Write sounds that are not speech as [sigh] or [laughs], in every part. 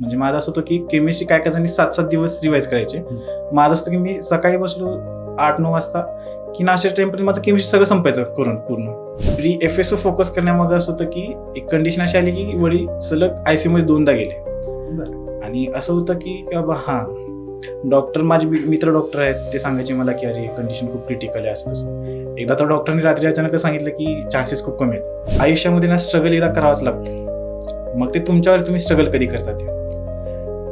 म्हणजे माझं असं होतं की केमिस्ट्री काय काय जणी सात सात दिवस रिवाईज करायचे. माझं असतं की मी सकाळी बसलो आठ नऊ वाजता की नाश्त्याच्या टाइमपर्यंत माझं केमिस्ट्री सगळं संपायचं करून पूर्ण. Pre F S O focus करण्यामागं असं होतं की एक कंडिशन अशी आली की वडील सलग आय सी मध्ये दोनदा गेले. आणि असं होतं की बाबा हां. डॉक्टर माझे मि- मित्र डॉक्टर आहेत ते सांगायचे मला की अरे कंडिशन खूप क्रिटिकल आहे असं तसं. एकदा तर डॉक्टरने रात्री अचानक सांगितलं की चान्सेस खूप कमी आहेत. आयुष्यामध्ये ना स्ट्रगल एकदा करावाच लागतं. मग ते तुमच्यावर तुम्ही स्ट्रगल कधी करता ते?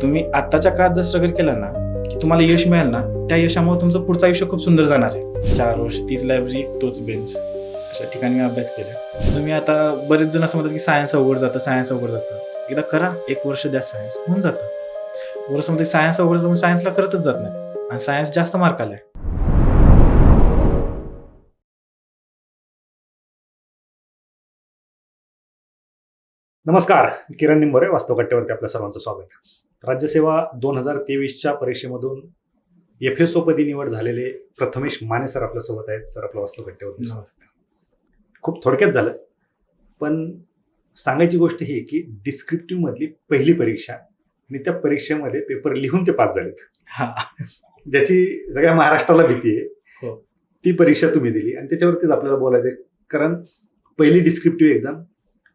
तुम्ही आत्ताच्या काळात जर स्ट्रगल केला ना की तुम्हाला यश मिळेल ना त्या यशामुळे तुमचं पुढचं आयुष्य खूप सुंदर जाणार आहे. चार वर्ष तीच लायब्ररी तोच बेंच अशा ठिकाणी मी अभ्यास केला. तुम्ही आता बरेच जण असं म्हणतात की सायन्स अवघड जातं सायन्स अवघड जातं. एकदा करा एक वर्ष द्या सायन्स होऊन जातं. वर्षामध्ये सायन्स अवघड जाऊन सायन्सला करतच जात नाही. आणि सायन्स जास्त मार्क आलाय. नमस्कार किरण निंबोरे वास्तव कट्ट्यावरती आपल्या सर्वांचं स्वागत. राज्यसेवा दोन हजार तेवीसच्या परीक्षेमधून एफ एस पदी निवड झालेले प्रथमेश माने सर आपल्यासोबत आहेत. सर आपल्या वास्तव स्वागत आहे. खूप थोडक्यात झालं. पण सांगायची गोष्ट ही की डिस्क्रिप्टिव्ह मधली पहिली परीक्षा आणि त्या परीक्षेमध्ये पेपर लिहून ते पास झालेत. हा. ज्याची सगळ्या महाराष्ट्राला भीती आहे. हो. ती परीक्षा तुम्ही दिली आणि त्याच्यावरतीच आपल्याला बोलायचं आहे. कारण पहिली डिस्क्रिप्टिव्ह एक्झाम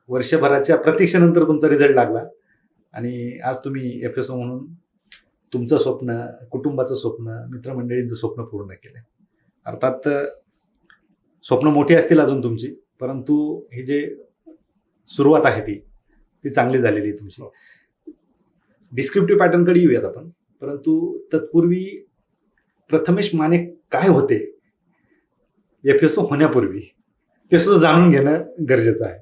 वर्षभराच्या प्रतीक्षेनंतर तुमचा रिझल्ट लागला. आणि आज तुम्ही एफ एस ओ म्हणून तुमचं स्वप्न कुटुंबाचं स्वप्न मित्रमंडळींचं स्वप्न पूर्ण केलं अर्थात स्वप्न मोठी असतील अजून तुमची परंतु ही जे सुरुवात आहे ती ती चांगली झालेली आहे तुमची. डिस्क्रिप्टिव्ह पॅटर्नकडे येऊयात आपण. परंतु तत्पूर्वी प्रथमेश माने काय होते? एफ एस ओ होण्यापूर्वी ते सुद्धा जाणून घेणं गरजेचं आहे.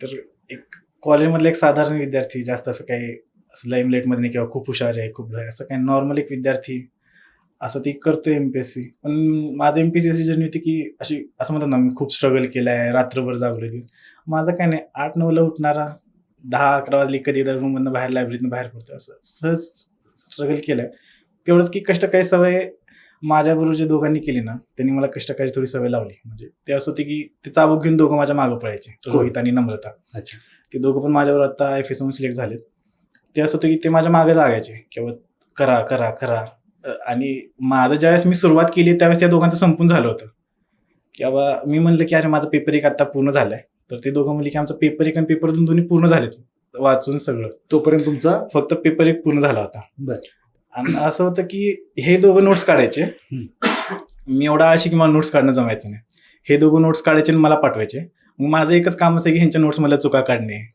तर एक कॉलेजमधला एक साधारण विद्यार्थी जास्त असं काही असं लाईमलाईटमध्ये नाही किंवा खूप हुशार आहे खूप आहे असं काही नॉर्मल एक विद्यार्थी असं ती करतोय एम पी एस सी पण माझं एम पी एस सी अशी जर्नी होती की अशी असं म्हणतात ना मी खूप स्ट्रगल केलं आहे रात्रभर जागलो दिवस. माझं काय नाही आठ नऊला उठणारा दहा अकरा वाजली कधी एकदा रूममधनं बाहेर लायब्ररीतनं बाहेर पडतो असं सहज स्ट्रगल केलं आहे तेवढंच की कष्ट काही सवय माझ्याबरोबर जे दोघांनी केली ना त्यांनी मला कष्ट करायची थोडी सवय लावली. म्हणजे ते असं होते की ते चाबूक घेऊन दोघं माझ्या मागं पळायचे रोहित आणि नम्रता. अच्छा. ते दोघं पण माझ्यावर आता एफ एस सिलेक्ट झालेत. ते असं होतं की ते माझ्या मागे लागायचे किंवा करा करा करा. आणि माझं ज्यावेळेस मी सुरुवात केली त्यावेळेस त्या दोघांचं संपून झालं होतं. की बाबा मी म्हणलं की अरे माझं पेपर एक आता पूर्ण झालंय. तर ते दोघं म्हणले की आमचं पेपर एक आणि पेपर दोन दोन्ही पूर्ण झालेत. वाचून सगळं. तोपर्यंत तुमचा? फक्त पेपर एक पूर्ण झाला होता. बर. आणि असं होतं की हे दोघं नोट्स काढायचे. मी एवढा आळशी की मला नोट्स काढणं जमायचं नाही. हे दोघं नोट्स काढायचे आणि मला पाठवायचे. मग माझं एकच काम असं की ह्यांच्या नोट्स मला चुका काढणे.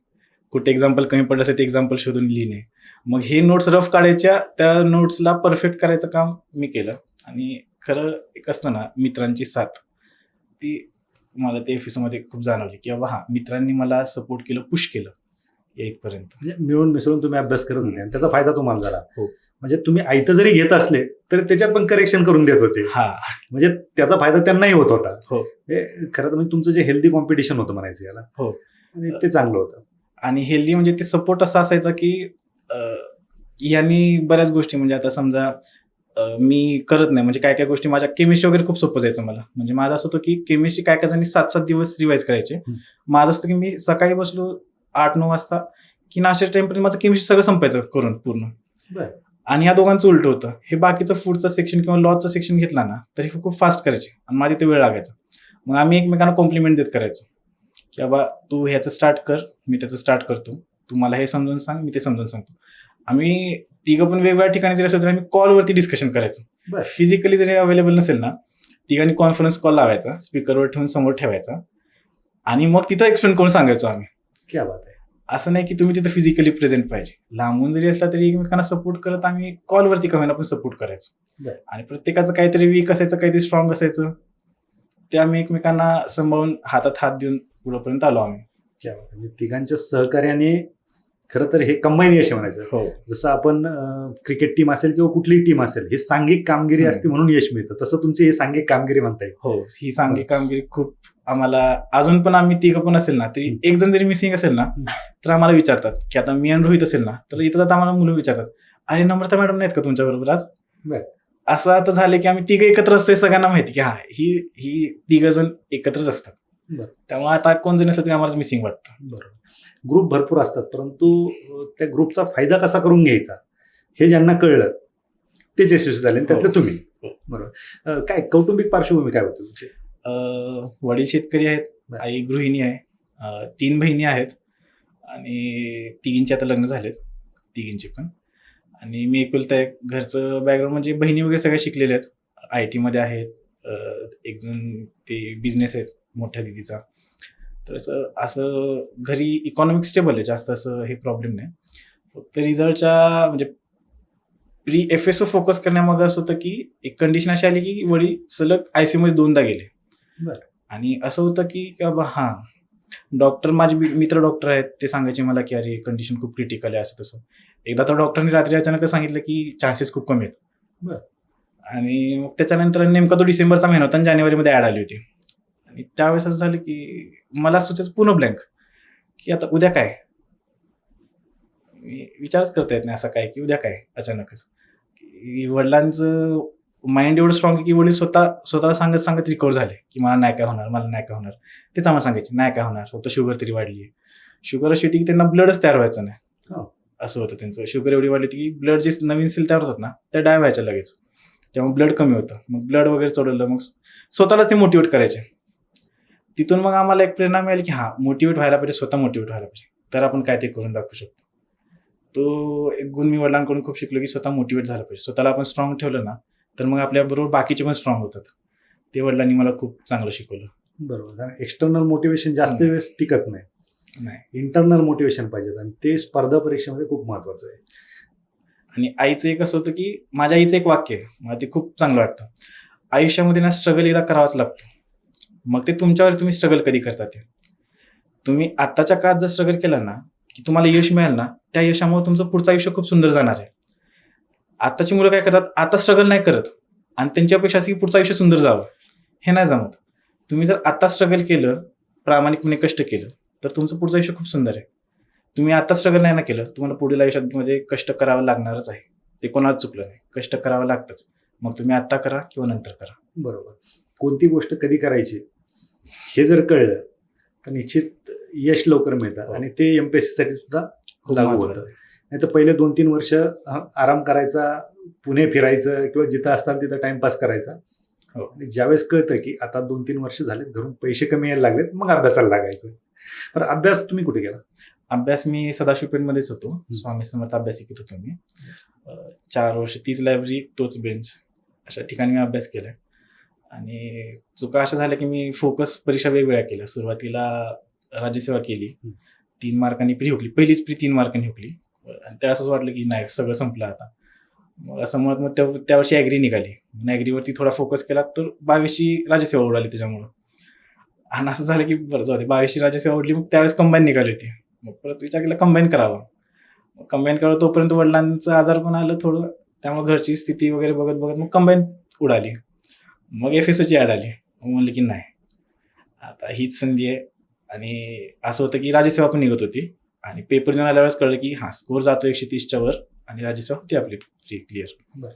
कुठे एक्झाम्पल कमी पडलं असेल ते एक्झाम्पल शोधून लिहिणे. मग हे नोट्स रफ काढायच्या त्या नोट्सला परफेक्ट करायचं काम मी केलं. आणि खरं एक असतं ना मित्रांची साथ. ती मला ते मध्ये खूप जाणवली की बाबा हा मित्रांनी मला सपोर्ट केलं पुश केलं इथपर्यंत म्हणजे मिळून मिसळून तुम्ही अभ्यास करत होते त्याचा फायदा तुम्हाला झाला. हो. म्हणजे तुम्ही आयतं जरी घेत असले तरी त्याच्यात पण करेक्शन करून देत होते. हा. म्हणजे त्याचा फायदा त्यांनाही होत होता. हो. हे खरं तर म्हणजे तुमचं जे हेल्दी कॉम्पिटिशन होतं म्हणायचं याला. हो. आणि ते चांगलं होतं. आणि हेल्दी म्हणजे ते सपोर्ट असा असायचा की यांनी बऱ्याच गोष्टी म्हणजे आता समजा मी करत नाही. म्हणजे काय काय गोष्टी माझ्या केमिस्ट्री वगैरे खूप सोपं जायचं मला. म्हणजे माझं असं होतं की केमिस्ट्री काय काय जणी सात सात दिवस रिवाईज करायचे. माझं असतं की मी सकाळी बसलो आठ नऊ वाजता की नाश्त्याच्या टाइमपर्यंत माझं केमिस्ट्री सगळं संपायचं करून पूर्ण. आणि ह्या दोघांचं उलट होतं. हे बाकीचं फूडचं सेक्शन किंवा लॉचं सेक्शन घेतला ना तर हे खूप फास्ट करायचे आणि माझ्या ते वेळ लागायचा. मग आम्ही एकमेकांना कॉम्प्लिमेंट देत करायचो. की बाबा तू ह्याचं स्टार्ट कर मी त्याचं स्टार्ट करतो. तू मला हे समजून सांग मी ते समजून सांगतो. आम्ही तिघं पण वेगवेगळ्या ठिकाणी जरी असेल तर आम्ही कॉलवरती डिस्कशन करायचो. फिजिकली जरी अवेलेबल नसेल ना तिघांनी कॉन्फरन्स कॉल लावायचा स्पीकरवर ठेवून समोर ठेवायचा. आणि मग तिथं एक्सप्लेन करून सांगायचो आम्ही. क्या बात असं नाही की तुम्ही तिथं फिजिकली प्रेझेंट पाहिजे लांबून जरी असला तरी एकमेकांना सपोर्ट करत आम्ही कॉलवरती का होईना पण सपोर्ट करायचो. आणि प्रत्येकाचं काहीतरी वीक असायचं काहीतरी स्ट्रॉंग असायचं ते आम्ही एकमेकांना सांभाळून हातात हात देऊन पुढेपर्यंत आलो आम्ही. म्हणजे तिघांच्या सहकार्याने खरं तर हे कंबाईन यश म्हणायचं हो जसं आपण क्रिकेट टीम असेल किंवा कुठलीही टीम असेल हे सांघिक कामगिरी. असते म्हणून यश मिळतं तसं तुमची हे सांघिक कामगिरी म्हणता येईल हो ही सांघिक कामगिरी खूप आम्हाला अजून पण आम्ही तिघं पण असेल ना तरी. एक जण जरी मिसिंग असेल ना. तर आम्हाला विचारतात की आता मी आणि रोहित असेल ना तर इथं जाता आम्हाला मुलं विचारतात अरे नम्रता मॅडम नाहीत का तुमच्या बरोबर आज बरं. असं आता झालं की आम्ही तिघं एकत्र असतोय सगळ्यांना माहिती की हा ही ही तिघ जण एकत्रच असतात बरं. त्यामुळे आता कोण जण असेल तरी आम्हाला मिसिंग वाटतं बरोबर ग्रुप भरपूर असतात परंतु त्या ग्रुपचा फायदा कसा करून घ्यायचा हे ज्यांना कळलं तेच यशस्वी झाले त्यातले हो. तुम्ही हो. बरोबर काय कौटुंबिक पार्श्वभूमी काय होती तुमची वडील शेतकरी आहेत. आई गृहिणी आहे तीन बहिणी आहेत आणि तिघींचे आता लग्न झालेत तिघींचे पण आणि मी एकुलता एक घरचं बॅकग्राऊंड म्हणजे बहिणी वगैरे सगळ्या शिकलेल्या आहेत आय टीमध्ये आहेत एक जण ते बिझनेस आहेत मोठ्या दिदीचा तर असं असं घरी इकॉनॉमिक स्टेबल आहे जास्त असं हे प्रॉब्लेम नाही. फक्त रिझल्टच्या म्हणजे pre F S O focus करण्यामागं असं होतं की एक कंडिशन अशी आली की वडील सलग आय सी मध्ये दोनदा गेले. बरं. आणि असं होतं की बाबा हां डॉक्टर माझे मित्र डॉक्टर आहेत ते सांगायचे मला की अरे कंडिशन खूप क्रिटिकल आहे असं तसं. एकदा तर डॉक्टरने रात्री अचानक सांगितलं की चान्सेस खूप कमी आहेत. आणि मग त्याच्यानंतर नेमका तो डिसेंबरचा महिना होता आणि जानेवारीमध्ये ॲड आली होती. आणि त्यावेळेस असं झालं की मला सुचायचं पूर्ण ब्लँक की आता उद्या काय? विचारच करता येत नाही असा काय की उद्या काय? अचानकच. वडिलांचं माइंड एवढं स्ट्रॉंग आहे की वडील स्वतः स्वतः सांगत सांगत रिकवर झाले. की मला नाही काय होणार मला नाही काय होणार. तेच आम्हाला सांगायचे नाही काय होणार फक्त शुगर तरी वाढली आहे शुगर अशी होती की त्यांना ब्लडच तयार व्हायचं नाही. हो. असं होतं त्यांचं. शुगर एवढी वाढली होती की ब्लड जे नवीन सेल तयार होतात ना त्या डाय व्हायच्या लगेच. त्यामुळे ब्लड कमी होतं. मग ब्लड वगैरे चढवलं मग स्वतःलाच ते मोटिवेट करायचे. तिथून मग आम्हाला एक प्रेरणा मिळाली की हां मोटिवेट व्हायला पाहिजे स्वतः मोटिवेट व्हायला पाहिजे. तर आपण काय ते करून दाखवू शकतो. तो एक गुण मी वडिलांकडून खूप शिकलो की स्वतः मोटिवेट झालं पाहिजे. स्वतःला आपण स्ट्रॉंग ठेवलं ना तर मग आपल्याबरोबर बाकीचे पण स्ट्रॉंग होतात. ते वडिलांनी मला खूप चांगलं शिकवलं. बरोबर. एक्सटर्नल मोटिवेशन जास्त. वेळेस टिकत नाही. नाही. इंटरनल मोटिवेशन पाहिजे आणि ते स्पर्धा परीक्षेमध्ये खूप महत्वाचं आहे. आणि आईचं एक असं होतं की माझ्या आईचं एक वाक्य आहे. मला ते खूप चांगलं वाटतं. आयुष्यामध्ये ना स्ट्रगल एकदा करावाच लागतो. मग ते तुमच्यावर तुम्ही स्ट्रगल कधी करता ते? तुम्ही आत्ताच्या काळात जर स्ट्रगल केलं ना की तुम्हाला यश मिळेल ना त्या यशामुळे तुमचं पुढचं आयुष्य खूप सुंदर जाणार आहे. आत्ताची मुलं काय करतात? आता स्ट्रगल नाही करत. आणि त्यांची अपेक्षा असते की पुढचं आयुष्य सुंदर जावं. हे नाही जमत. तुम्ही जर आत्ता स्ट्रगल केलं प्रामाणिकपणे कष्ट केलं तर तुमचं पुढचं आयुष्य खूप सुंदर आहे. तुम्ही आता स्ट्रगल नाही ना केलं तुम्हाला पुढील आयुष्यामध्ये कष्ट करावं लागणारच आहे. ते कोणाला चुकलं नाही. कष्ट करावं लागतंच. मग तुम्ही आत्ता करा किंवा नंतर करा. बरोबर. कोणती गोष्ट कधी करायची? हे जर कळलं तर निश्चित यश लवकर मिळतं हो. आणि ते एमपीएससी साठी सुद्धा लागू होतं. नाही तर पहिले दोन तीन वर्ष आराम करायचा पुणे फिरायचं किंवा जिथं असताल तिथं टाइमपास करायचा. हो. आणि ज्यावेळेस कळतं की आता दोन तीन वर्ष झालेत घरून पैसे कमी यायला लागलेत मग अभ्यासाला लागायचं. बरं अभ्यास तुम्ही कुठे केला? अभ्यास मी सदाशिवपेठमध्येच होतो. स्वामी समर्थ अभ्यासिकेत होतो मी. चार वर्ष तीच लायब्ररी तोच बेंच अशा ठिकाणी मी अभ्यास केलाय. आणि चुका अशा झाल्या की मी फोकस परीक्षा वेगवेगळ्या केल्या. सुरुवातीला राज्यसेवा केली. तीन मार्कांनी प्री हुकली. पहिलीच प्री तीन मार्कांनी हुकली. आणि त्या असंच वाटलं की नाही सगळं संपलं आता. मग असं म्हणत मग त्या त्या वर्षी ॲग्री निघाली. ॲग्रीवरती थोडा फोकस केला तर बावीसची राज्यसेवा उडाली त्याच्यामुळं. आणि असं झालं की बरं जाऊ दे. बावीसची राज्यसेवा उडली मग त्यावेळेस कंबाईन निघाली होती. मग परत विचार केला कंबाईन करावं. मग कंबाईन करावं तोपर्यंत वडिलांचं आजार पण आलं थोडं. त्यामुळे घरची स्थिती वगैरे बघत बघत मग कंबाईन उडाली. मग एफ एस ओची ॲड आली. मग म्हणलं की नाही. आता हीच संधी आहे. आणि असं होतं की राज्यसेवा पण निघत होती. आणि पेपर देऊन आल्यावरच कळलं की हां स्कोर जातो एकशे तीसच्या वर आणि राज्यसेवा होती आपली क्लिअर बरं.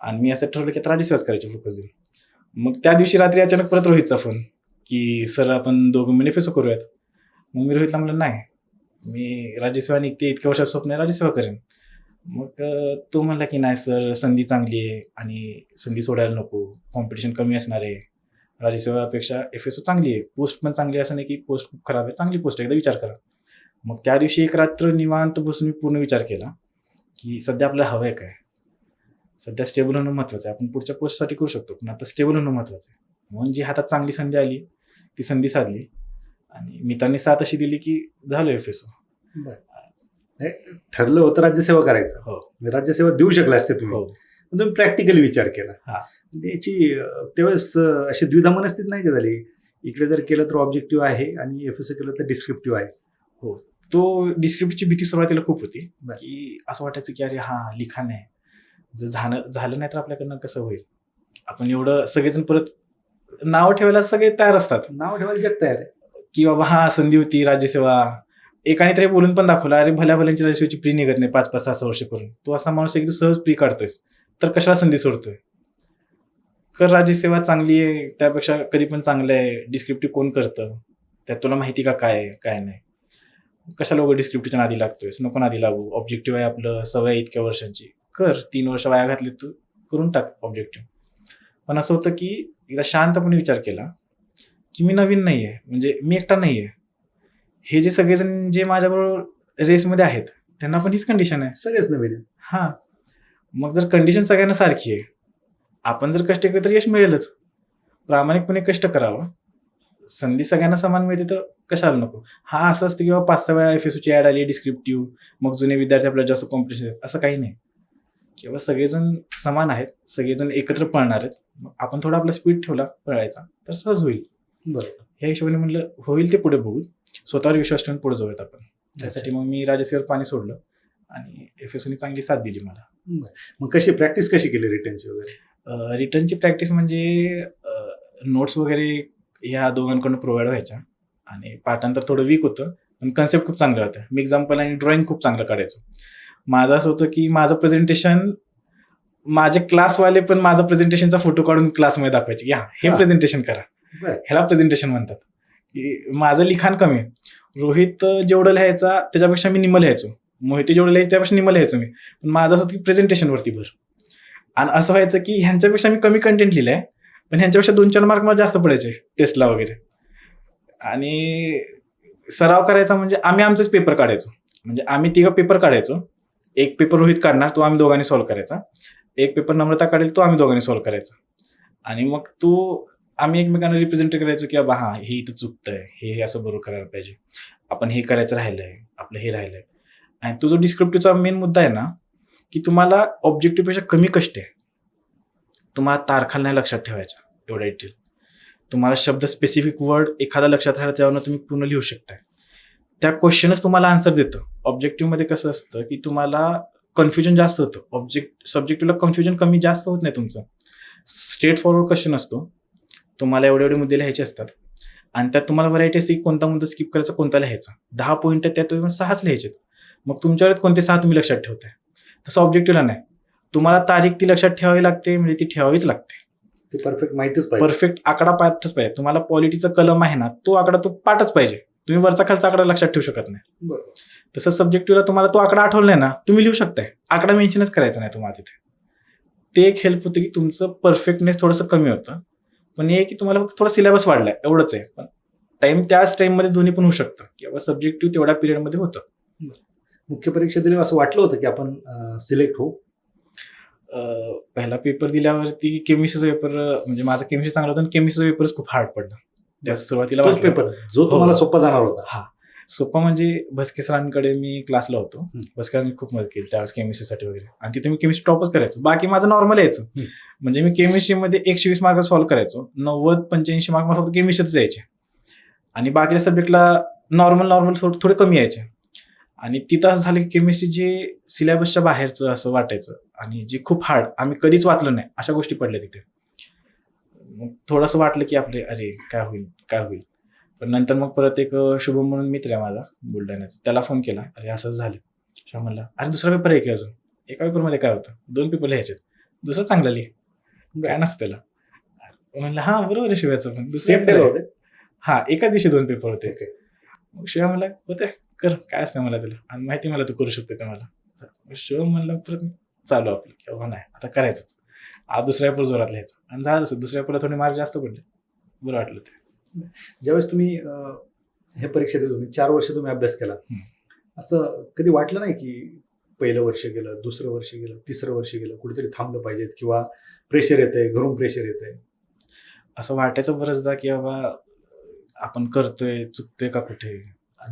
आणि मी असं ठरवलं की आता राज्यसेवाच करायची फोकस देऊन मग त्या दिवशी रात्री अचानक परत रोहितचा फोन की सर आपण दोघं मिळून एफ करूयात. मग मी रोहितला म्हणलं नाही. मी राज्यसेवा निघते इतक्या वर्षात स्वप्न आहे राज्यसेवा करेन. मग तो म्हणला की नाही सर संधी चांगली आहे आणि संधी सोडायला नको कॉम्पिटिशन कमी असणार आहे. राज्यसेवापेक्षा एफ एस ओ चांगली आहे. पोस्ट पण चांगली आहे असं नाही की पोस्ट खूप खराब आहे. चांगली पोस्ट आहे. एकदा विचार करा. मग त्या दिवशी एक रात्र निवांत बसून मी पूर्ण विचार केला की सध्या आपल्याला हवं आहे काय? सध्या स्टेबल होणं महत्त्वाचं आहे. आपण पुढच्या पोस्टसाठी करू शकतो पण आता स्टेबल होणं महत्त्वाचं आहे. म्हणून जी हातात चांगली संधी आली ती संधी साधली. आणि मित्रांनी साथ अशी दिली की झालं एफ एस ओ ठरलं होतं राज्यसेवा करायचं. हो. राज्यसेवा देऊ शकला असते तुम्ही. हो. पण तुम्ही प्रॅक्टिकली विचार केला. हा. याची त्यावेळेस अं, अशी द्विधा मनस्थिती नाही का झाली? इकडे जर केलं तर ऑब्जेक्टिव्ह आहे आणि एफ एस केलं तर डिस्क्रिप्टिव्ह आहे. तो डिस्क्रिप्टची भीती सुरुवातीला खूप होती. की असं वाटायचं की अरे हा लिखाण आहे. जर झालं झालं नाही तर आपल्याकडनं कसं होईल? आपण एवढं सगळेजण परत नाव ठेवायला सगळे तयार असतात. नाव ठेवायला जग तयार आहे. की बाबा हा संधी होती राज्यसेवा एकाने तरी बोलून पण दाखवलं अरे भल्या भल्यांची राज्यसेवेची प्री निघत नाही पाच पाच सहा सहा वर्ष करून. तू असा माणूस एकदम सहज प्री काढतोयस. तर कशाला संधी सोडतोय? कर राज्यसेवा चांगली आहे त्यापेक्षा कधी पण चांगलं आहे. डिस्क्रिप्टिव्ह कोण करतं? त्यात तुला माहिती का काय काय नाही? कशाला वगैरे डिस्क्रिप्टिव्हच्या नादी लागतोय नको नादी लागू. ऑब्जेक्टिव्ह आहे आपलं सवय इतक्या वर्षांची. कर तीन वर्ष वाया घातली तू करून टाक ऑब्जेक्टिव्ह पण असं होतं की एकदा शांतपणे विचार केला की मी नवीन नाही आहे म्हणजे मी एकटा नाही आहे हे जे सगळेजण जे माझ्याबरोबर रेसमध्ये आहेत त्यांना पण हीच कंडिशन आहे. सगळेच नवीन आहे. हां. मग जर कंडिशन सगळ्यांना सारखी आहे आपण जर कष्ट केले तर यश मिळेलच. प्रामाणिकपणे कष्ट करावं. संधी सगळ्यांना समान मिळते तर कशाला नको? हा असं असतं की बाबा पाच सहा वेळा एफ एस ची ॲड आली डिस्क्रिप्टिव्ह मग जुने विद्यार्थी आपल्याला जास्त कॉम्पिटिशन आहेत असं काही नाही. किंवा सगळेजण समान आहेत सगळेजण एकत्र पळणार आहेत. मग आपण थोडा आपला स्पीड ठेवला पळायचा तर सहज होईल. बरोबर. ह्या हिशोबाने म्हणलं होईल ते पुढे बघू स्वतःवर विश्वास ठेवून पुढे जाऊयात आपण. त्यासाठी मग मी राजसेवर पाणी सोडलं आणि एफ एस चांगली साथ दिली मला. मग कशी प्रॅक्टिस कशी केली रिटर्नची वगैरे? रिटर्नची प्रॅक्टिस म्हणजे नोट्स वगैरे ह्या दोघांकडून प्रोव्हाइड व्हायच्या. आणि पाठांतर थोडं वीक होतं पण कन्सेप्ट खूप चांगलं होतं मी एक्झाम्पल आणि ड्रॉइंग खूप चांगलं काढायचो. माझं असं होतं की माझं प्रेझेंटेशन माझे क्लासवाले पण माझं प्रेझेंटेशनचा फोटो काढून क्लासमध्ये दाखवायचे. की हा हे. प्रेझेंटेशन करा. ह्याला प्रेझेंटेशन म्हणतात. की माझं लिखाण कमी आहे. रोहित जेवढं लिहायचा त्याच्यापेक्षा मी निम्म लिहायचो. मोहिते जेवढं लिहायचं त्यापेक्षा निम्म लिहायचो मी. पण माझं असं की प्रेझेंटेशनवरती भर. आणि असं व्हायचं की ह्यांच्यापेक्षा मी कमी कंटेंट लिहिलं आहे पण ह्यांच्यापेक्षा दोन चार मार्क मला जास्त पडायचे टेस्टला वगैरे. आणि सराव करायचा म्हणजे आम्ही आमचेच पेपर काढायचो. म्हणजे आम्ही तिघं पेपर काढायचो. एक पेपर रोहित काढणार तो आम्ही दोघांनी सॉल्व्ह करायचा. एक पेपर नम्रता काढेल तो आम्ही दोघांनी सॉल्व्ह करायचा. आणि मग तो आम्ही एकमेकांना रिप्रेझेंट करायचो की बाबा हा हे इथं चुकतंय हे हे असं बरोबर करायला पाहिजे. आपण हे करायचं राहिलंय आपलं हे राहिलंय. आणि तो जो डिस्क्रिप्टिव्हचा मेन मुद्दा आहे ना की तुम्हाला ऑब्जेक्टिव्हपेक्षा कमी कष्ट आहे. तुम्हाला तारखा नाही लक्षात ठेवायचा एवढ्या डिटेल तुम्हाला शब्द स्पेसिफिक वर्ड एखादा लक्षात राहिला त्यावर तुम्ही पूर्ण लिहू शकताय. त्या क्वेश्चनच तुम्हाला आन्सर देतं. ऑब्जेक्टिव्हमध्ये कसं असतं की तुम्हाला कन्फ्युजन जास्त होतं. ऑब्जेक्ट सब्जेक्टिव्हला कन्फ्युजन कमी जास्त होत नाही तुमचं. स्ट्रेट फॉरवर्ड क्वेश्चन असतो. तुम्हाला एवढे एवढे मुद्दे लिहायचे असतात. आणि त्यात तुम्हाला व्हरायटी असते की कोणता मुद्दा स्किप करायचा कोणता लिहायचा. दहा पॉईंट त्यात तुम्ही सहाच लिहायचे मग तुमच्यावर कोणते सहा तुम्ही लक्षात ठेवताय? तसं ऑब्जेक्टिव्हला नाही. तुम्हाला तारीख ती लक्षात ठेवावी लागते म्हणजे ती ठेवावीच लागते. ते परफेक्ट माहितीच पाहिजे. परफेक्ट आकडा पाठच पाहिजे. तुम्हाला पॉलिटीचा कलम आहे ना तो आकडा तो पाठच पाहिजे. तुम्ही वरचा खालचा आकडा लक्षात ठेवू शकत नाही. तसं सब्जेक्टिव्हला तुम्हाला तो आकडा आठवला नाही ना तुम्ही लिहू शकताय. आकडा मेन्शनच करायचा नाही तुम्हाला तिथे. ते एक हेल्प होते की तुमचं परफेक्टनेस थोडंसं कमी होतं. पण हे की तुम्हाला फक्त थोडा सिलेबस वाढलाय एवढंच आहे. पण टाइम त्याच टाइममध्ये दोन्ही पण होऊ शकतं. किंवा सब्जेक्टिव्ह तेवढ्या पिरियडमध्ये होतं. मुख्य परीक्षा दिली असं वाटलं होतं की आपण सिलेक्ट होऊ? पहिला पेपर दिल्यावरती केमिस्ट्रीचा पेपर म्हणजे माझा केमिस्ट्री चांगला होता आणि केमिस्ट्रीचा पेपरच खूप हार्ड पडला. त्या सुरुवातीला. पेपर जो तुम्हाला हो. सोपा जाणार होता. हा. सोपा म्हणजे भस्के सरांकडे मी क्लासला होतो. भस्करांनी खूप मदत केली त्यावेळेस केमिस्ट्रीसाठी वगैरे. आणि तिथे मी केमिस्ट्री टॉपच करायचो. बाकी माझं नॉर्मल यायचं. म्हणजे मी केमिस्ट्रीमध्ये एकशे वीस मार्क सॉल्व्ह करायचो. नव्वद पंच्याऐंशी मार्क मला फक्त केमिस्ट्रीच यायचे. आणि बाकीच्या सब्जेक्टला नॉर्मल नॉर्मल थोडे कमी यायचे. आणि तिथं असं झालं की केमिस्ट्री जे सिलेबसच्या बाहेरचं असं वाटायचं आणि जे खूप हार्ड आम्ही कधीच वाचलं नाही अशा गोष्टी पडल्या तिथे. मग थोडंसं वाटलं की आपले अरे काय होईल काय होईल. पण नंतर मग परत एक शुभम म्हणून मित्र आहे माझा बुलढाण्याचा. त्याला फोन केला. अरे असंच झालं. शिवा म्हणला अरे दुसरा पेपर आहे की अजून? एका पेपरमध्ये काय होतं? दोन पेपर लिहायचे दुसरा चांगला लिह. काय नसतं त्याला. म्हणलं हा बरोबर आहे शिवायचं पण. दुसरं हा एकाच दिवशी दोन पेपर होते. मग शिवा म्हणला होते कर. काय असतं मला तुला आणि माहिती मला तू करू शकतो का मला? तर शिव म्हणलं परत चालू आपलं. की बाबा नाही. आता करायचंच. आज दुसऱ्या पेपर जोरात लिहायचं. आणि झालं दुसऱ्या पेपरला थोडे मार्क जास्त पडले. बरं वाटलं ते. ज्यावेळेस तुम्ही हे परीक्षा दिली तुम्ही चार वर्ष तुम्ही अभ्यास केला. असं कधी वाटलं नाही की पहिलं वर्ष गेलं दुसरं वर्ष गेलं तिसरं वर्ष गेलं कुठेतरी थांबलं पाहिजेत किंवा प्रेशर येतंय घरून प्रेशर येतंय? असं वाटायचं बरंचदा की बाबा आपण करतोय चुकतोय का कुठे?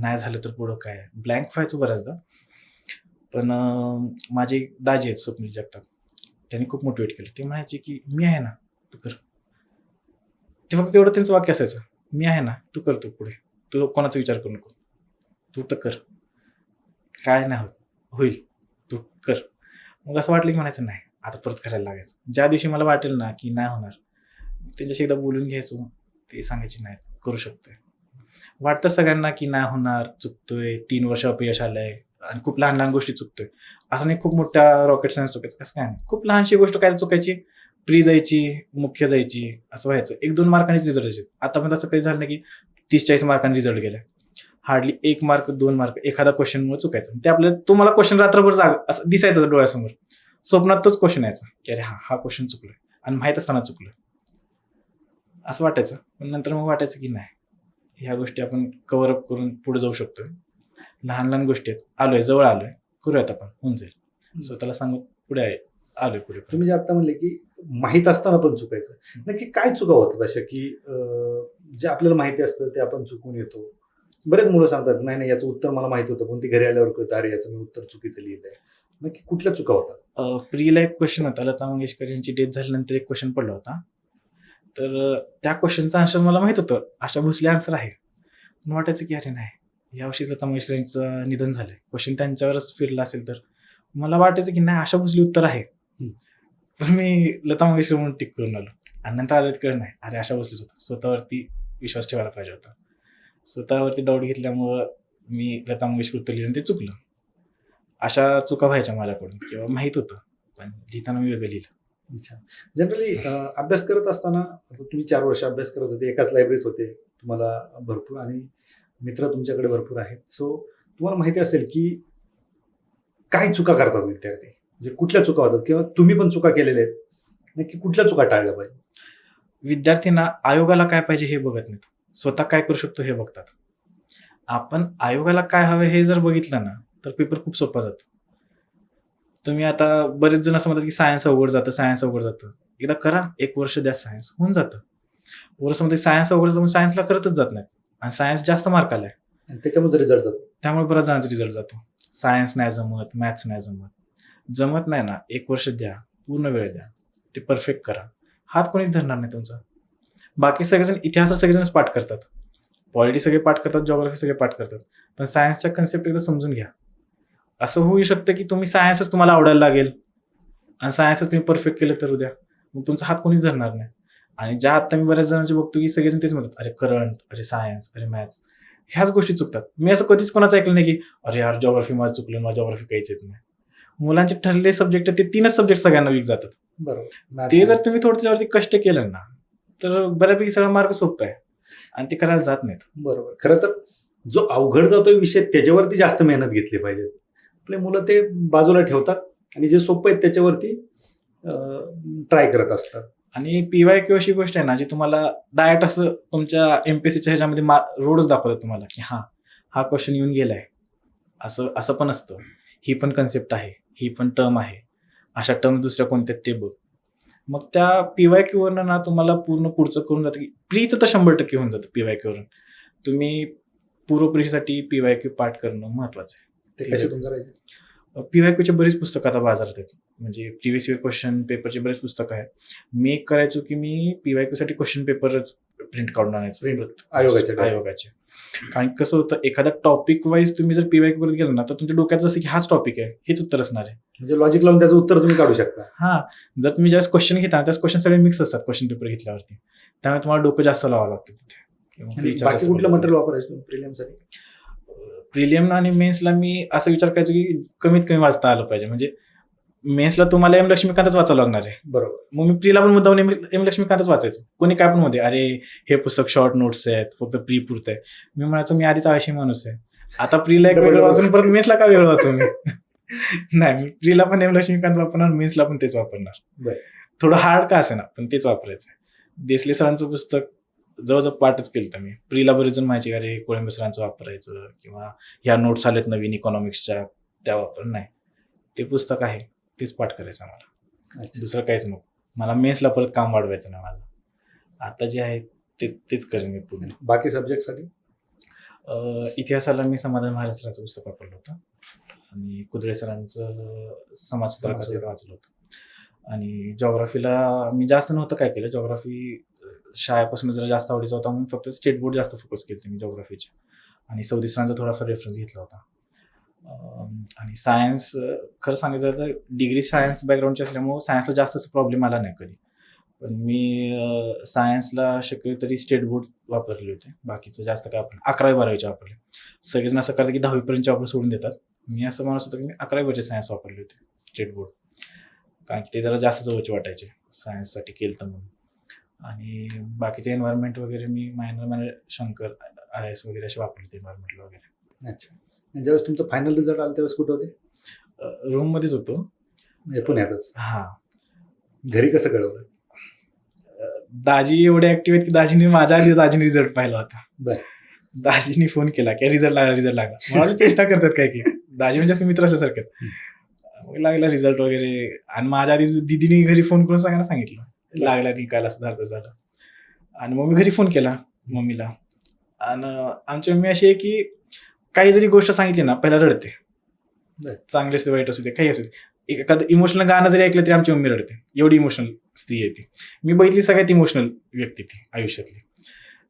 नाही झालं तर पुढं काय? ब्लँक व्हायचं बऱ्याचदा पण माझे दाजी आहेत स्वप्नील जगताप. त्यांनी खूप मोटिवेट केलं. ते म्हणायचे की मी आहे ना तू कर. ते फक्त एवढं त्यांचं वाक्य असायचं. मी आहे ना तू करतो पुढे. तू कोणाचा विचार करू नको. तू तर कर. काय नाही होत. होईल. तू कर. मग असं वाटलं की म्हणायचं नाही आता परत करायला लागायचं. ज्या दिवशी मला वाटेल ना की नाही होणार त्यांच्याशी एकदा बोलून घ्यायचो ते सांगायचे नाही करू शकतोय. वाटतं सगळ्यांना की नाही होणार चुकतोय तीन वर्ष अपयश आलंय आणि खूप लहान लहान गोष्टी चुकतोय. असं नाही खूप मोठ्या रॉकेट सायन्स चुकायचं. असं काय नाही. खूप लहानशी गोष्ट काय चुकायची? प्री जायची मुख्य जायची असं व्हायचं. एक दोन मार्कांनीच रिझल्ट यायचे आता पण असं काही झालं नाही की तीस चाळीस मार्कांनी रिझल्ट गेलाय. हार्डली एक मार्क दोन मार्क एखादा क्वेश्चनमुळे चुकायचा. ते आपल्याला तुम्हाला क्वेश्चन रात्रभर जाग असं दिसायचं डोळ्यासमोर. स्वप्नात तोच क्वेश्चन यायचा की अरे हा हा क्वेश्चन चुकलोय आणि माहीत असताना चुकलोय असं वाटायचं. पण नंतर मग वाटायचं की नाही. ह्या गोष्टी आपण कव्हर अप करून पुढे जाऊ शकतोय. लहान लहान गोष्टी आहेत. आलोय जवळ आलोय. करूयात आपण. होऊन जाईल. स्वतःला सांगत पुढे आहे आलोय पुढे तुम्ही जे आता म्हणले की माहीत असताना पण चुकायचं. नक्की काय चुका होतात अशा की जे आपल्याला माहिती असतं ते आपण चुकून येतो? बरेच मुलं सांगतात नाही नाही याचं उत्तर मला माहिती होतं पण ती घरी आल्यावर कळतं अरे याचं मी उत्तर चुकीचं लिहिलंय. नक्की कुठल्या चुका होतात? प्रीला एक क्वेश्चन होता. लता मंगेशकर यांची डेथ झाल्यानंतर एक क्वेश्चन पडला होता. तर त्या क्वेश्चनचा आन्सर मला माहीत होतं. आशा भोसले आन्सर आहे. पण वाटायचं की अरे नाही यावर्षी लता मंगेशकर यांचं निधन झालंय. क्वेश्चन त्यांच्यावरच फिरला असेल तर. मला वाटायचं की नाही आशा भोसले उत्तर आहे. पण मी लता मंगेशकर म्हणून टिक करून आलो. आणि नंतर आलं कळ नाही. अरे अशा भोसलेच होतं. स्वतःवरती विश्वास ठेवायला पाहिजे होता. स्वतःवरती डाऊट घेतल्यामुळं मी लता मंगेशकर उत्तर लिहिलं आणि ते चुकलं. अशा चुका व्हायच्या माझ्याकडून किंवा माहीत होतं पण लिहिताना मी वेगळं लिहिलं. अच्छा. जनरली अभ्यास करत असताना तुम्ही चार वर्ष अभ्यास करत होते एकाच लायब्ररीत होते तुम्हाला भरपूर आणि मित्र तुमच्याकडे भरपूर आहेत. सो तुम्हाला माहिती असेल की काय चुका करतात विद्यार्थी? म्हणजे कुठल्या चुका होतात? किंवा तुम्ही पण चुका केलेल्या आहेत. नक्की कुठल्या चुका टाळल्या पाहिजे? विद्यार्थ्यांना आयोगाला काय पाहिजे हे बघत नाहीत. स्वतः काय करू शकतो हे बघतात. आपण आयोगाला काय हवे हे जर बघितलं ना तर पेपर खूप सोपा जातो. तुम्ही आता बरेच जण असं म्हणतात की सायन्स अवघड जातं सायन्स अवघड जातं. एकदा करा एक वर्ष द्या सायन्स होऊन जातं. वर्षामध्ये सायन्स अवघड जातं सायन्सला करतच जात नाही आणि सायन्स जास्त मार्क आलाय. आणि त्याच्यामुळे रिझल्ट जातो? त्यामुळे बराच जणांचा रिझल्ट जातो. सायन्स नाही जमत मॅथ्स नाही जमत. जमत नाही ना एक वर्ष द्या पूर्ण वेळ द्या ते परफेक्ट करा. हात कोणीच धरणार नाही तुमचा. बाकी सगळेजण इतिहासात सगळेजणच पाठ करतात. पॉलिटी सगळे पाठ करतात जॉग्राफी सगळे पाठ करतात. पण सायन्सचा कन्सेप्ट एकदा समजून घ्या. असं होऊ शकतं की तुम्ही सायन्सच तुम्हाला आवडायला लागेल. आणि सायन्सच तुम्ही परफेक्ट केलं तर उद्या. मग तुमचा हात कोणीच धरणार नाही. आणि ज्या आत्ता मी बऱ्याच जणांचे बघतो की सगळेजण तेच म्हणतात अरे करंट अरे सायन्स अरे मॅथ्स ह्याच गोष्टी चुकतात. मी असं कधीच कोणाचं ऐकलं नाही की अरे यार जॉग्राफी मला चुकलं मला जॉग्राफी काहीच येत नाही. मुलांचे ठरलेले सब्जेक्ट ते तीनच सब्जेक्ट सगळ्यांना वीक जातात. बरोबर. ते जर तुम्ही थोडं त्यावरती कष्ट केलं ना तर बऱ्यापैकी सगळा मार्ग सोपं आहे. आणि ते करायला जात नाहीत. बरोबर. खरं तर जो अवघड जातोय विषय त्याच्यावरती जास्त मेहनत घेतली पाहिजे. आपले मुलं ते बाजूला ठेवतात आणि जे सोपं आहे त्याच्यावरती ट्राय करत असतात. आणि पीवाय क्यू अशी गोष्ट आहे ना जी तुम्हाला डायरेक्ट असं तुमच्या एमपीएससीच्या ह्याच्यामध्ये मा रोडच दाखवतात तुम्हाला की हां हा क्वेश्चन येऊन गेलाय. असं असं पण असतं. ही पण कन्सेप्ट आहे. ही पण टर्म आहे. अशा टर्म दुसऱ्या कोणत्या ते बघ. मग त्या पीवाय क्यूवरनं ना तुम्हाला पूर्ण पुढचं करून जातं की प्रीचं तर शंभर टक्के होऊन जातं पीवाय क्यूवरून तुम्ही पूर्व परीक्षेसाठी पीवाय क्यू पाठ करणं महत्त्वाचं आहे. ते पीवाय क्यूचे बरीच पुस्तकं आता बाजारात आहेत. म्हणजे प्रिव्हियस इयर क्वेश्चन पेपरचे बरेच पुस्तकं आहेत. मी एक करायचो की मी पीवाय क्यूसाठी क्वेश्चन पेपरच प्रिंट काढून आणायचो. आयोगाचे. आयोगाचे कारण कसं होतं एखादा टॉपिक वाईज तुम्ही जर पीवाय क्यू गेला ना तर तुमच्या डोक्यात जसं की हाच टॉपिक आहे हेच उत्तर असणार आहे. म्हणजे लॉजिक लावून त्याचं उत्तर तुम्ही काढू शकता. हा जर तुम्ही ज्यावेळेस क्वेश्चन घेता त्याच क्वेश्चन सगळे मिक्स असतात क्वेश्चन पेपर घेतल्यावरती. त्यामुळे तुम्हाला डोकं जास्त लावावं लागतं तिथे. बाकी कुठलं मटेरियल वापरायचं प्रिलियमसाठी प्रिलियम आणि? मेन्सला मी असं विचार करायचो की कमीत कमी वाचता आलं पाहिजे. म्हणजे मेन्सला तुम्हाला एम लक्ष्मीकांतच वाचावं लागणार आहे. बरोबर. मग मी प्रीला पण मुद्दाम एम एम लक्ष्मीकांतच वाचायचो. कोणी काय पण मध्ये अरे हे पुस्तक शॉर्ट नोट्स आहेत फक्त प्री पुरत आहे मी म्हणायचो मी आधीच आळशी माणूस आहे. आता प्रीला एक वेगळं वाचून परत मेन्सला का वेगळं वाचू मी? [laughs] नाही मी प्रीला पण एम लक्ष्मीकांत वापरणार मेन्सला पण तेच वापरणार. थोडं हार्ड का असे ना पण तेच वापरायचं देसले सरांचं पुस्तक जवळजवळ पाठच केलं तर मी. प्रीला बरेच जण माहिती का रे? कोळंबे सरांचं वापरायचं किंवा ह्या नोट्स आलेत नवीन इकॉनॉमिक्सच्या त्या वापर नाही. ते पुस्तक आहे. तेच पाठ करायचं आम्हाला. दुसरं काहीच नको. मला मेन्सला परत काम वाढवायचं नाही माझं. आता जे आहे ते तेच करेन मी पूर्ण. बाकी सब्जेक्टसाठी इतिहासाला मी समाधान महाराष्ट्राचं पुस्तक वापरलं होतं. आणि कुदळे सरांचं समाजसुधारक. वाचलं होतं. आणि जॉग्राफीला मी जास्त नव्हतं काय केलं. जॉग्राफी शाळेपासून जरा जास्त आवडीचा होता म्हणून फक्त स्टेट बोर्ड जास्त फोकस केले मी जॉग्राफीचे आणि सौदी सरांचा थोडाफार रेफरन्स घेतला होता. आणि सायन्स खरं सांगायचं तर डिग्री सायन्स बॅकग्राऊंडची असल्यामुळं सायन्सला जास्त असं प्रॉब्लेम आला नाही कधी. पण मी सायन्सला शक्य तरी स्टेट बोर्ड वापरले होते. बाकीचं जास्त काय आपण अकरावी बारावीचे वापरले. सगळेजण असं करतात की दहावीपर्यंतचे वापर सोडून देतात. मी असं म्हणत होतो की मी अकरावी बारावीचे सायन्स वापरले होते स्टेट बोर्ड कारण की ते जरा जास्त जवळचे वाटायचे सायन्ससाठी केलं तर म्हणून. आणि बाकीचे एन्व्हायरमेंट वगैरे मी minor minor Shankar I S वगैरे असे वापरले होते एन्व्हायरमेंटला वगैरे. अच्छा. ज्यावेळेस तुमचा फायनल रिझल्ट आला त्यावेळेस कुठे होते? रूममध्येच होतो. म्हणजे पुण्यातच. हां. घरी कसं कळवलं दाजी एवढे ऍक्टिव्ह आहेत की दाजीने माझ्या आधी दाजीने रिझल्ट पाहिला होता. बर. दाजीने फोन केला की रिझल्ट लागला रिझल्ट लागला. मला चेष्टा करतात काय की. दाजी म्हणजे असे मित्र असल्यासारखे आहेत. मग लागला रिझल्ट वगैरे. आणि माझ्या आधी दिदीने घरी फोन करून सांगायला सांगितलं. लागला निकाल असं झालं झालं. आणि मग मी घरी फोन केला मम्मीला. आणि आमची मम्मी अशी आहे की काही जरी गोष्ट सांगितली ना पहिला रडते. चांगले असू दे वाईट असू दे काही असू दे. एक- एखादं इमोशनल गाणं जरी ऐकलं तरी आमची मम्मी रडते. एवढी इमोशनल स्त्री आहे ती. मी बघितली सगळ्यात इमोशनल व्यक्ती ती आयुष्यातली.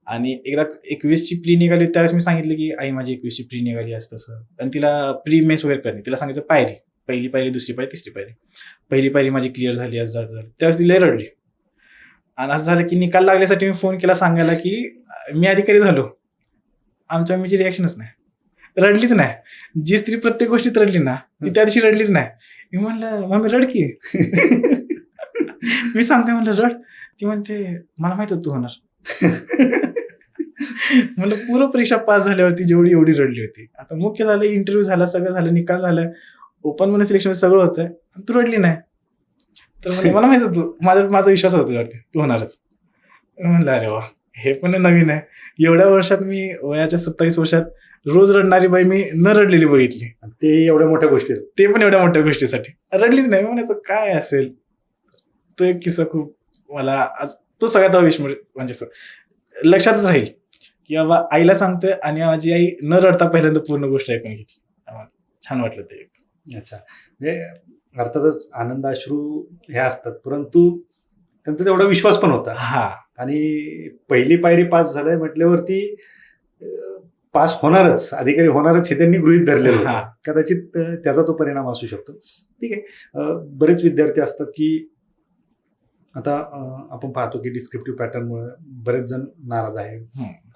आणि एकदा एकवीसची प्री निघाली त्यावेळेस मी सांगितलं की आई माझी एकवीसची प्री निघाली असं तसं. आणि तिला प्री मेस वगैरे करणे तिला सांगायचं पायरी. पहिली पायरी दुसरी पायरी तिसरी पायरी. पहिली पायरी माझी क्लिअर झाली असं झालं झालं. त्यावेळेस ती लय रडली. आणि असं झालं की निकाल लागल्यासाठी मी फोन केला सांगायला की मी अधिकारी झालो. आमच्या मम्मीची रिॲक्शनच नाही. रडलीच नाही. जी स्त्री प्रत्येक गोष्टीत रडली ना ती त्या दिवशी रडलीच नाही. मी म्हणलं मम्मी रड की. मी सांगते म्हणलं रड. ती म्हणते मला माहीत होतं तू होणार. म्हणलं पूर्ण परीक्षा पास झाल्यावरती जेवढी एवढी रडली होती. आता मुख्य झालं इंटरव्ह्यू झाला सगळं झालं निकाल झाला ओपनमध्ये सिलेक्शन सगळं होतं आणि तू रडली नाही. तर मला माहीत होतं माझा माझा विश्वास होता तू होणारच. म्हणलं अरे वा. हे पण नवीन आहे. एवढ्या वर्षात मी वयाच्या सत्तावीस वर्षात रोज रडणारी बाई मी न रडलेली बघितली. ते एवढ्या मोठ्या गोष्टी. ते पण एवढ्या मोठ्या गोष्टीसाठी. रडलीच नाही. म्हणायचं काय असेल? तो एक किस्सा खूप मला आज तो सगळ्यात अविस्मरणीय म्हणजे असं लक्षातच राहील की बाबा आईला सांगतोय आणि माझी आई न रडता पहिल्यांदा पूर्ण गोष्ट ऐकून घेतली. छान वाटलं ते. अच्छा. म्हणजे अर्थातच आनंद अश्रू हे असतात. परंतु त्यांचा तेवढा विश्वास पण होता. हा. आणि पहिली पायरी पास झालंय म्हटल्यावरती पास होणारच अधिकारी होणारच हे त्यांनी गृहित धरलेलं हा. होतं कदाचित त्याचा तो परिणाम असू शकतो. ठीक आहे. बरेच विद्यार्थी असतात की आता आपण पाहतो की डिस्क्रिप्टिव्ह पॅटर्नमुळे बरेच जण नाराज आहे.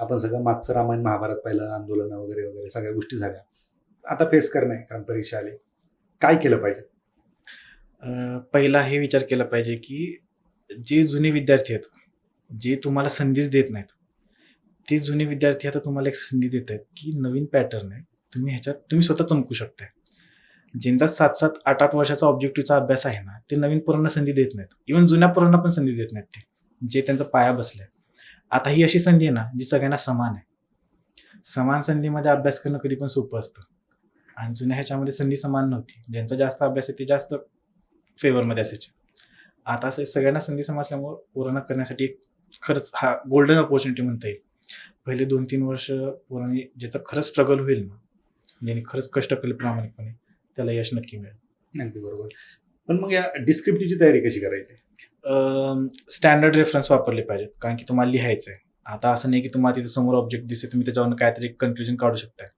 आपण सगळं मागचं रामायण महाभारत पाहिलं आंदोलनं वगैरे वगैरे सगळ्या गोष्टी झाल्या. आता फेस करणे कारण परीक्षा आली. काय केलं पाहिजे? पहिला हे विचार केला पाहिजे की जे जुने विद्यार्थी आहेत जे तुम्हाला संधीच देत नाहीत ते जुने विद्यार्थी आता तुम्हाला एक संधी देत आहेत की नवीन पॅटर्न आहे तुम्ही ह्याच्यात तुम्ही स्वतः चमकू शकताय. ज्यांचा सात सात आठ आठ वर्षाचा ऑब्जेक्टिव्हचा अभ्यास आहे ना ते नवीन पोरांना संधी देत नाहीत. इव्हन जुन्या पोरांना पण संधी देत नाहीत ते जे त्यांचा पाया बसलाय. आता ही अशी संधी आहे ना जी सगळ्यांना समान आहे. समान संधीमध्ये अभ्यास करणं कधी पण सोपं असतं. आणि जुन्या ह्याच्यामध्ये संधी समान नव्हती. ज्यांचा जास्त अभ्यास आहे ते जास्त फेवरमध्ये असायचे. आता असं सगळ्यांना संधी समजल्यामुळं पोरांना करण्यासाठी एक खरंच हा गोल्डन ऑपॉर्च्युनिटी म्हणता येईल. पहिले दोन तीन वर्ष पोरांनी ज्याचं खरंच स्ट्रगल होईल ना ज्यांनी खरंच कष्ट केले प्रामाणिकपणे त्याला यश नक्की मिळेल. अगदी बरोबर. पण मग या डिस्क्रिप्टिव्हची तयारी कशी करायची? स्टँडर्ड रेफरन्स वापरले पाहिजेत कारण की तुम्हाला लिहायचं आहे आता असं नाही की तुम्हाला तिथे समोर ऑब्जेक्ट दिसते तुम्ही त्याच्यावरून काहीतरी कन्क्लुजन काढू शकताय.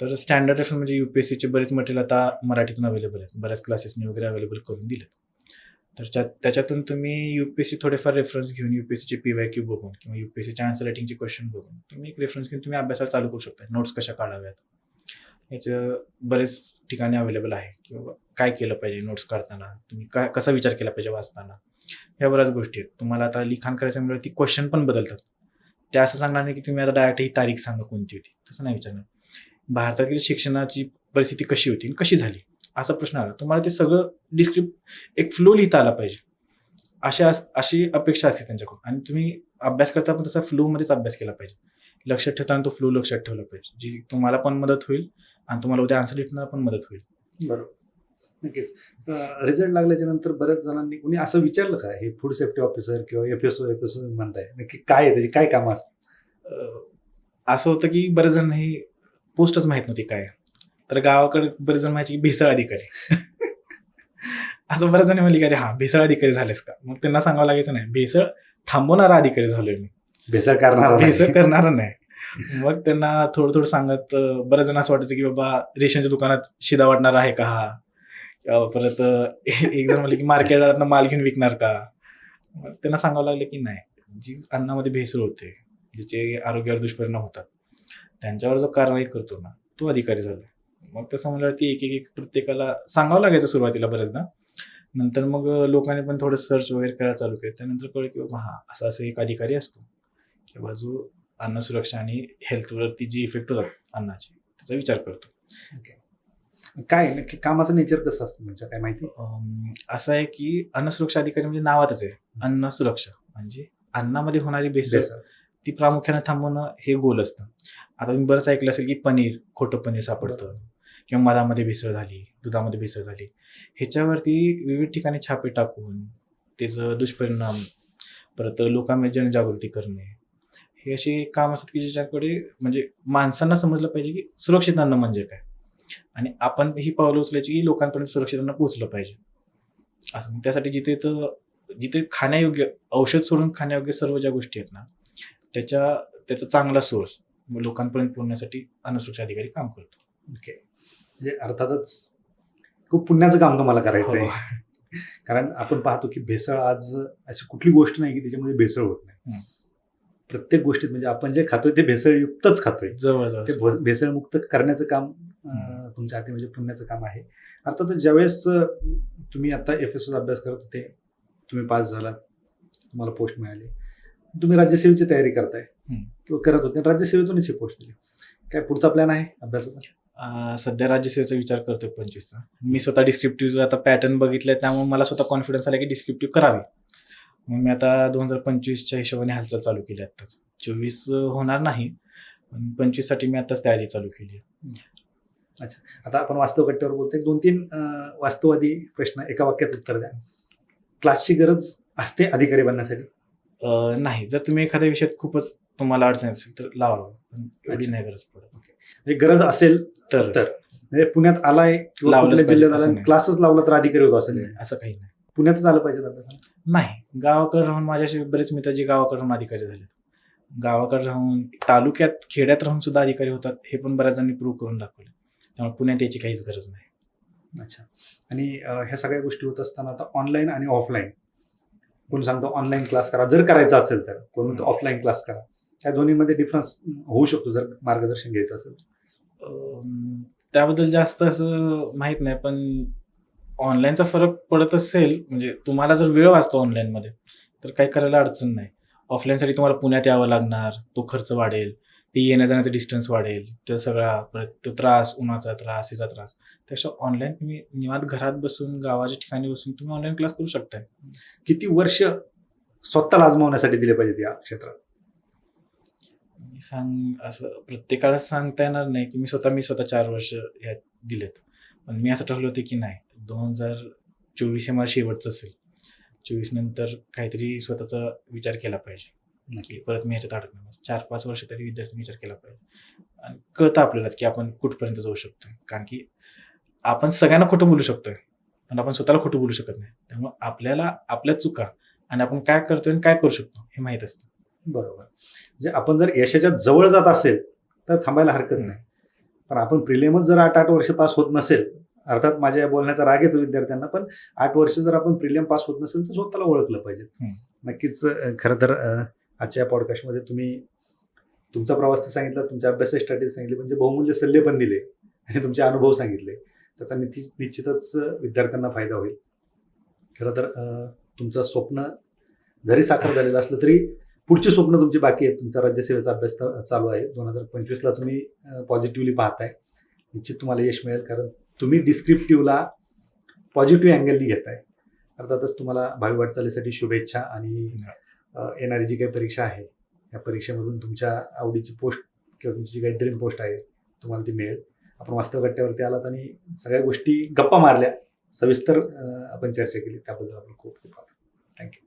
तर स्टँडर्ड रेफरन्स म्हणजे युपीएससीचे बरेच मटेरियल आता मराठीतून अवेलेबल आहेत. बऱ्याच क्लासेसनी वगैरे अवेलेबल करून दिले तर त्याच्यातून तुम्ही युपीएससी थोडेफार रेफरन्स घेऊन युपीएससीचे पी वाय क्यू बघून किंवा युपीएससीच्या आन्सर रायटिंगचे क्वेश्चन बघून तुम्ही एक रेफरन्स घेऊन तुम्ही अभ्यासाला चालू करू शकता. नोट्स कशा काढाव्यात? याचं बरेच ठिकाणी अवेलेबल आहे. किंवा काय केलं पाहिजे नोट्स काढताना? तुम्ही काय कसा विचार केला पाहिजे वाचताना? ह्या बऱ्याच गोष्टी आहेत. तुम्हाला आता लिखाण करायच्यामुळे ती क्वेश्चन पण बदलतात. ते असं सांगणार नाही की तुम्ही आता डायरेक्ट ही तारीख सांगा कोणती होती. तसं नाही विचारणार. भारतातील शिक्षणाची परिस्थिती कशी होती आणि कशी झाली? असा प्रश्न आला. तुम्हाला ते सगळं डिस्क्रिप्ट एक फ्लो लिहिता आला पाहिजे. अशा अशी अपेक्षा असते त्यांच्याकडून. आणि तुम्ही अभ्यास करता पण तसा फ्लोमध्येच अभ्यास केला पाहिजे. लक्षात ठेवताना तो फ्लो लक्षात ठेवला पाहिजे. जी तुम्हाला पण मदत होईल आणि तुम्हाला उद्या आन्सर लिहिताना पण मदत होईल. बरोबर. नक्कीच. रिझल्ट लागल्याच्या नंतर बऱ्याच जणांनी कुणी असं विचारलं का? हे फूड सेफ्टी ऑफिसर किंवा F S O F S O म्हणताय. नक्की काय आहे त्याची? काय कामं असतात असं होतं की बरेच जण ही पोस्टच माहीत नव्हती काय. तर गावाकडे बरेच जण माहिती भेसळ अधिकारी. असं बरेच जण म्हणले की अरे हा भेसळ अधिकारी झालेस का? मग त्यांना सांगावं लागायचं नाही. भेसळ थांबवणारा अधिकारी झालोय मी. भेसळ करणार भेसळ करणार नाही. मग त्यांना थोडं थोडं सांगत बरेच जण असं वाटायचं की बाबा रेशनच्या दुकानात शिदा वाटणार आहे का हा? परत एक जण म्हणले की मार्केटात माल घेऊन विकणार का? मग त्यांना सांगावं लागलं की नाही. जी अन्नामध्ये भेसळ होते ज्याचे आरोग्यावर दुष्परिणाम होतात त्यांच्यावर जो कारवाई करतो ना तो अधिकारी झाला. मग तसं म्हणल्यावरती एक एक एक प्रत्येकाला सांगावं लागायचं सुरुवातीला बऱ्याचदा. नंतर मग लोकांनी पण थोडं सर्च वगैरे करायला चालू केलं. त्यानंतर कळलं की बाबा हा असा असं एक अधिकारी असतो. किंवा जो अन्न सुरक्षा आणि हेल्थवरती जे इफेक्ट होतात अन्नाचे त्याचा विचार करतो. काय नक्की कामाचं नेचर कसं असतं तुमच्या? काय माहिती? असं आहे की अन्न सुरक्षा अधिकारी म्हणजे नावातच आहे. अन्न सुरक्षा म्हणजे अन्नामध्ये होणारी बेसन. ती प्रामुख्याने थांबवणं हे गोल असतं. आता तुम्ही बरंच ऐकलं असेल की पनीर खोटं पनीर सापडतं. किंवा मधामध्ये भेसळ झाली दुधामध्ये भेसळ झाली ह्याच्यावरती विविध ठिकाणी छापे टाकून त्याचं दुष्परिणाम परत लोकांमध्ये जनजागृती करणे हे असे काम असतात की ज्याच्याकडे म्हणजे माणसांना समजलं पाहिजे की सुरक्षित अन्न म्हणजे काय? आणि आपण ही पावलं उचलायची की लोकांपर्यंत सुरक्षित अन्न पोहोचलं पाहिजे. असं मग त्यासाठी जिथे तर जिथे खाण्यायोग्य औषध सोडून खाण्यायोग्य सर्व ज्या गोष्टी आहेत ना त्याच्या त्याचा चांगला सोर्स लोकांपर्यंत पोहोचण्यासाठी अन्नसुरक्षा अधिकारी काम करतो ओके म्हणजे अर्थातच खूप पुण्याचं काम तुम्हाला करायचं आहे हो. [laughs] कारण आपण पाहतो की भेसळ आज अशी कुठली गोष्ट नाही की त्याच्यामध्ये भेसळ होत नाही. प्रत्येक गोष्टीत म्हणजे आपण जे खातोय ते भेसळयुक्तच खातोय. जवळजवळ. ते भेसळमुक्त करण्याचं काम तुमच्या हाती म्हणजे पुण्याचं काम आहे. अर्थातच ज्यावेळेस तुम्ही आता एफ एस अभ्यास करत होते तुम्ही पास झालात तुम्हाला पोस्ट मिळाली. तुम्ही राज्यसेवेची तयारी करताय. किंवा करत होते आणि राज्यसेवेतूनच ही पोस्ट दिली. काय पुढचा प्लॅन आहे अभ्यासाचा? सध्या राज्यसेवेचा विचार करतोय पंचवीसचा. मी स्वतः डिस्क्रिप्टिव्ह आता पॅटर्न बघितलंय त्यामुळे मला स्वतः कॉन्फिडन्स आला की डिस्क्रिप्टिव्ह करावी. मग मी आता दोन हजार पंचवीसच्या हिशोबाने हालचाल चालू केली आत्ताच. चोवीस होणार नाही पण पंचवीससाठी मी आताच तयारी चालू केली आहे. आता आपण वास्तव कट्ट्यावर बोलतोय. दोन तीन वास्तववादी प्रश्न एका वाक्यात उत्तर द्या. क्लासची गरज असते अधिकारी बनण्यासाठी? नाही. जर तुम्ही एखाद्या विषयात खूपच तुम्हाला अडचण असेल तर लावा पण एवढी अच्छा. नाही गरज पडत. म्हणजे गरज असेल तर. म्हणजे पुण्यात आलाय पाहिजे, जिल्ह्यात आला. क्लासच लावला तर अधिकारी होतो असं नाही. असं काही नाही. पुण्यातच आलं पाहिजे नाही गावाकडे राहून माझ्याशी बरेच मित्र जे गावाकडे राहून अधिकारी झालेत. गावाकडे राहून तालुक्यात खेड्यात राहून सुद्धा अधिकारी होतात हे पण बऱ्याच जणांनी प्रूव्ह करून दाखवले. त्यामुळे पुण्यात याची काहीच गरज नाही. अच्छा. आणि ह्या सगळ्या गोष्टी होत असताना आता ऑनलाईन आणि ऑफलाईन कोण सांगतो ऑनलाईन क्लास करा. जर करायचा असेल तर. कोण म्हणतो ऑफलाईन क्लास करा. त्या दोन्हीमध्ये डिफरन्स होऊ शकतो जर मार्गदर्शन घ्यायचं असेल त्याबद्दल जास्त असं माहीत नाही पण ऑनलाईनचा फरक पडत असेल म्हणजे तुम्हाला जर वेळ वाचतो ऑनलाईनमध्ये तर काही करायला अडचण नाही. ऑफलाईनसाठी तुम्हाला पुण्यात यावं लागणार तो खर्च वाढेल ते येण्या जाण्याचा डिस्टन्स वाढेल तो सगळा परत तो त्रास उन्हाचा त्रास हिचा त्रास. त्यापेक्षा ऑनलाईन तुम्ही निवांत घरात बसून गावाच्या ठिकाणी बसून तुम्ही ऑनलाईन क्लास करू शकताय. किती वर्ष स्वतःला आजमावण्यासाठी दिले पाहिजेत या क्षेत्रात? मी सांग असं प्रत्येकाला सांगता येणार नाही की मी स्वतः मी स्वतः चार वर्ष ह्यात दिलेत. पण मी असं ठरवलं होतं की नाही दोन हजार चोवीस हे मला शेवटचं असेल. चोवीस नंतर काहीतरी स्वतःचा विचार केला पाहिजे. की परत मी ह्याच्यात अडकणार. चार पाच वर्ष तरी विद्यार्थ्यांनी विचार केला पाहिजे. आणि कळतं आपल्यालाच की आपण कुठपर्यंत जाऊ शकतो कारण की आपण सगळ्यांना खोटं बोलू शकतोय. पण आपण स्वतःला खोटं बोलू शकत नाही. त्यामुळे आपल्याला आपल्या चुका आणि आपण काय करतोय आणि काय करू शकतो हे माहीत असतं. बरोबर. म्हणजे आपण जर यशाच्या जवळ जात असेल तर थांबायला हरकत नाही. पण आपण प्रिलियमच जर आठ आठ वर्ष पास होत नसेल अर्थात माझ्या बोलण्याचा राग येतो विद्यार्थ्यांना पण आठ वर्ष जर आपण प्रिलियम पास होत नसेल तर स्वतःला ओळखलं पाहिजे. नक्कीच खरं तर आजच्या पॉडकास्टमध्ये तुम्ही तुमचा प्रवास तर सांगितला तुमच्या अभ्यासाची स्ट्रॅटेजी सांगितली म्हणजे बहुमूल्य सल्ले पण दिले आणि तुमचे अनुभव सांगितले त्याचा निश्चित निश्चितच विद्यार्थ्यांना फायदा होईल. खरं तर तुमचं स्वप्न जरी साकार झालेलं असलं तरी पुढची स्वप्न तुमची बाकी आहेत. तुमचा राज्यसेवेचा अभ्यास तर चालू आहे. दोन हजार पंचवीसला तुम्ही पॉझिटिव्हली पाहताय. निश्चित तुम्हाला यश मिळेल कारण तुम्ही डिस्क्रिप्टिव्हला पॉझिटिव्ह अँगलनी घेताय. अर्थातच तुम्हाला भावी वाटचालीसाठी शुभेच्छा आणि येणारी जी काही परीक्षा आहे या परीक्षेमधून तुमच्या आवडीची पोस्ट किंवा तुमची जी काही ड्रीम पोस्ट आहे तुम्हाला ती मिळेल. आपण वास्तव गट्ट्यावरती आलात आणि सगळ्या गोष्टी गप्पा मारल्या. सविस्तर आपण चर्चा केली. त्याबद्दल आपण खूप खूप आभार. थँक्यू